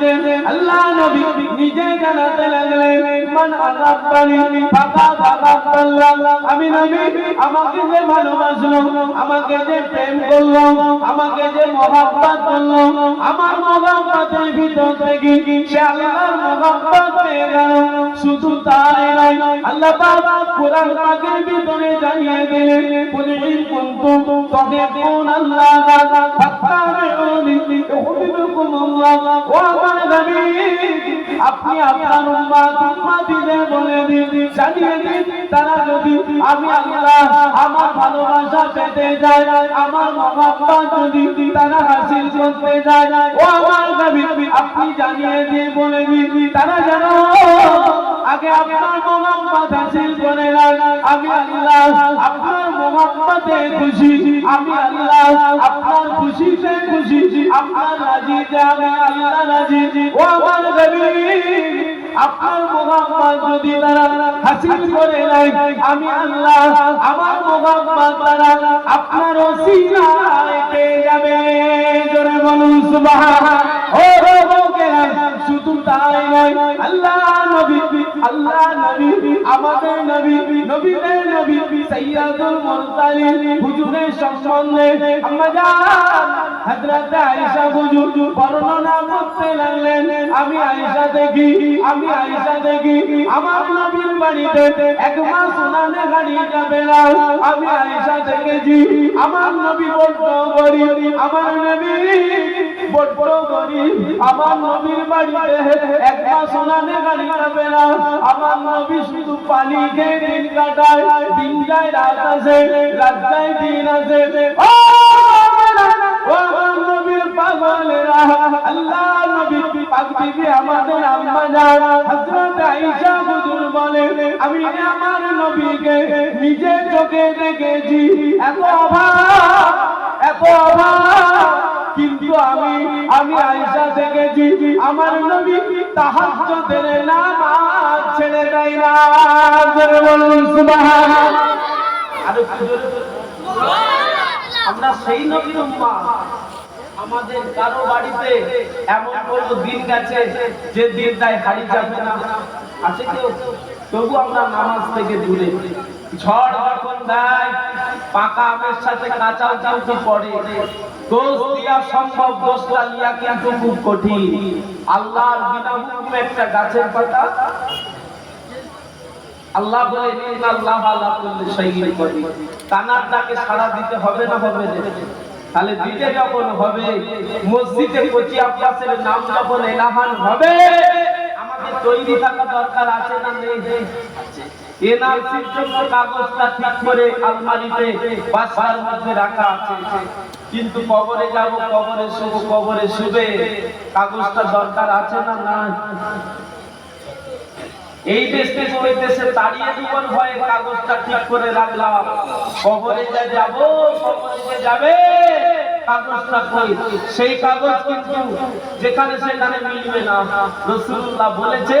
মধ্যে আল্লাহ আমি নবী, আমাকে যে ভালোবাসলো, আমাকে যে প্রেম করল, আমাকে যে মহাব্বত করল, আমার মহাব্বতের ভিতর থেকে সে আল্লাহর গেল। শুধু তাই নয়, আল্লাহ পাক কোরআন পাকের ভিতরে জানিয়ে দিলেন কুল ইন কুনতুম তুহিব্বুন আল্লাহ ফাত্তাবিউনি আমার নবী, আপনি আপনার উম্মত উম্মতিদের বলে দিন, জানিয়ে দিন, তারা যদি আমি আল্লাহ আমার ভালোবাসা পেতে যায়, আমার মহাব্বত যদি তারা হাসিল করতে যায়, ও আমার নবী, আপনি জানিয়ে দিয়ে বলে দিন, তারা যেন আগে আপনার মোহাম্মদ হাসিল করে আমি আল্লাহ আপনার মোহাম্মদে খুশি। আমি আল্লাহ আপনার খুশিতে খুশি। আপনার রাজিতে আমি আল্লাহ রাজি। ও আমার নবী, আপনার মোহাম্মদ যদি তারা হাসিল করে নেয়, আমি আল্লাহ আমার মোহাম্মদ তারা আপনার ওসিলায় পেয়ে যাবে। জোরে বলুন সুবহান ও শুধু তাই নয়, আল্লাহ নবী আল্লাহ নবী, আমাদের নবী, নবীদের নবী মুরসালিন, হুজুরের সম্বন্ধে হযরত আয়েশা হুজুর বর্ণনা করতে লাগলেন, আমি আয়েশা দেখি, আমি আয়েশা দেখি, আমার নবীর বাড়িতে এক মাস যাবে না, আমি আয়েশা দেখেছি, আমার নবী গরিব আমার নবী আমার নবীর বাড়িতে এক মাস উনানে গাড়ি যাবে না। আমার নবী শুধু পানি খেয়ে দিন কাটায়, দিন যায় রাত আমি আমার নবীকে নিজে চোখে দেখেছি। এত অভাব এত অভাব, কিন্তু আমি আমি আয়েশা দেখেছি, আমার নবী তাহাজ্জুদের নামাজ ছেড়ে দেয় না। জোরে বলুন সুবহান আমরা সেই নবীর উম্মা। আমাদের কারও বাড়িতে এমন কোনো দিন গেছে যে দিনটাই হারিয়ে যাবে না। আছে কেউ? তবু আমরা নামাজ থেকে দূরে। ঝড় যখন দেয় পাকা আমের সাথে কাঁচাও কিন্তু পড়ে দোষ দিয়া সম্ভব দোষটা লিয়া কিন্তু খুব কঠিন। আল্লাহর বিনা হুকুমে একটা গাছের পাতা। আল্লাহ বলে আল্লাহ আলা কুল্লি শাইইন কদির। কানার ডাকে সাড়া দিতে হবে না হবে তাহলে দিতে যখন হবে, মসজিদে কচি আব্বাসের নাম যখন এলাহান হবে, আমাদের তৈরি থাকা দরকার আছে না নেই এনআরসির জন্য কাগজটা ঠিক করে আলমারিতে বাসার মধ্যে রাখা আছে। কিন্তু কবরে যাব, কবরে শুভ কবরে শুবে। কাগজটা দরকার আছে না না এই দেশ থেকে ওই দেশে তাড়িয়ে দিবার ভয়ে কাগজটা ঠিক করে রাখলাম। কবরে যা যাব, কবরে যাবে, কাগজটা সেই কাগজ কিন্তু যেখানে সেখানে মিলবে না। রাসূলুল্লাহ বলেছে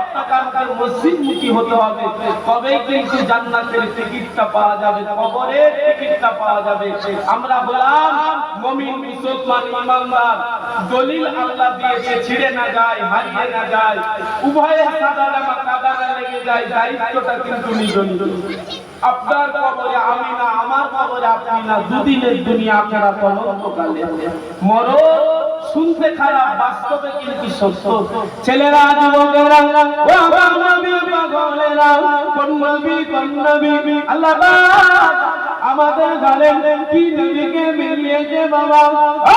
আপনাকে মসজিদমুখী হতে হবে। তবেই কিন্তু জান্নাতের টিকিটটা পাওয়া যাবে? কবরের টিকিটটা পাওয়া যাবে। আমরা হলাম মমিন মুসলমান ইমানদার, দলিল আল্লাহ দিয়েছে, ছিড়ে না যায়, হারিয়ে না যায়। উভয়ে সাদারামা কাদারা লেগে যায়, দায়িত্বটা কিন্তু নিজ নিজ আপনার কবরে আমি না, আমার কবরে আপনি না, দুদিনের দুনিয়া আপনারা তদন্তকালে মরো শুনতে খারাপ, বাস্তবে কিন্তু সত্য। ছেলেরা, যুবকেরা, ও আমার নবী পাগলেরা কোন নবী কোন নবী আল্লাহ আমাদের ঘরে কি নবীকে মিলিয়েছে বাবা? ও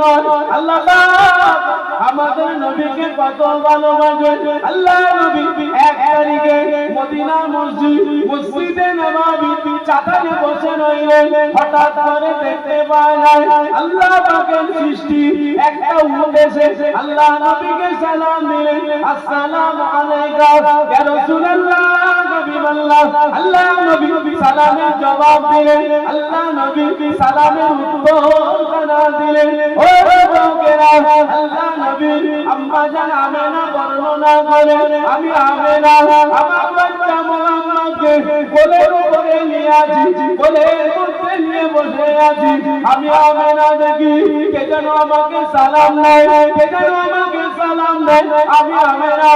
নয়। আল্লাহ আমাদের নবীকে কত ভালোবাসে। আল্লাহ নবী এক তারিখে মদিনা মসজিদ, মসজিদে নববী চাতালে বসে রইলেন। হঠাৎ করে আল্লাহ নবীকে সালাম দিলেন। আসসালামু আলাইকা ইয়া রাসূলুল্লাহ। হাবিবাল্লাহ, আল্লাহ নবী সালামের জবাব দিলেন, আল্লাহ নবী সালামের উত্তর দিলেন। আমি আমেনা দেখি, কে যেন আমাকে সালাম দেয়, কে যেন আমাকে সালাম দেয়। আমি আমেনা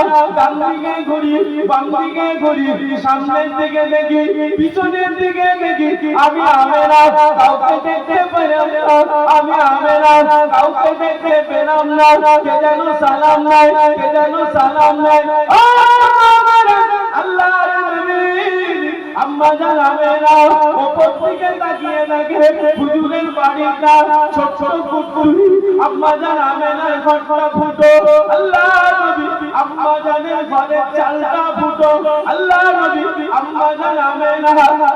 ডান দিকে ঘুরি বাম দিকে ঘুরি, সামনের দিকে দেখি, পিছনের দিকে দেখি, আমি আমেনা, কাউকে দেখতে পেলাম না, আমি আমেনা, কাউকে দেখতে পেলাম না, কে যেন সালাম নেয়, কে যেন সালাম আল্লাহর নবী, আম্মা ছোট ছোট আল্লাহ আম্মা জানের ঘরের চালটা ফুটো। আল্লাহ নবী আম্মা জান আমেনা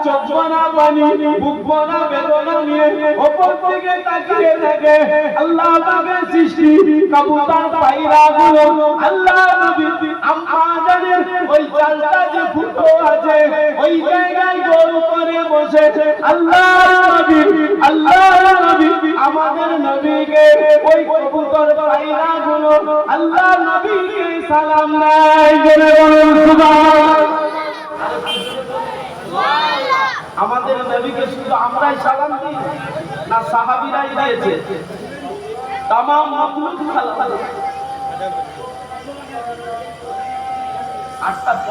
চোখ বনা পানি বুক বনা বেদনা নিয়ে ওপর দিকে তাকিয়ে দেখে আল্লাহ পাকের সৃষ্টি, কবুতর পায়রা গুলো আল্লাহ নবী আম্মা জানের ওই চালটা যে ফুটো আছে, ওই জায়গায় গোল করে বসে। আল্লাহ নবী আল্লাহ নবী আমাদের নবীকে ওই কবুতর পায়রা গুলো আল্লাহ নবীকে সালাম নাই জোরে বলুন সুবহান আমাদের নবীকে শুধু আমরাই সালাম দিই না সাহাবীরাই দিয়েছে? তাম মামলুক সালাম আটটা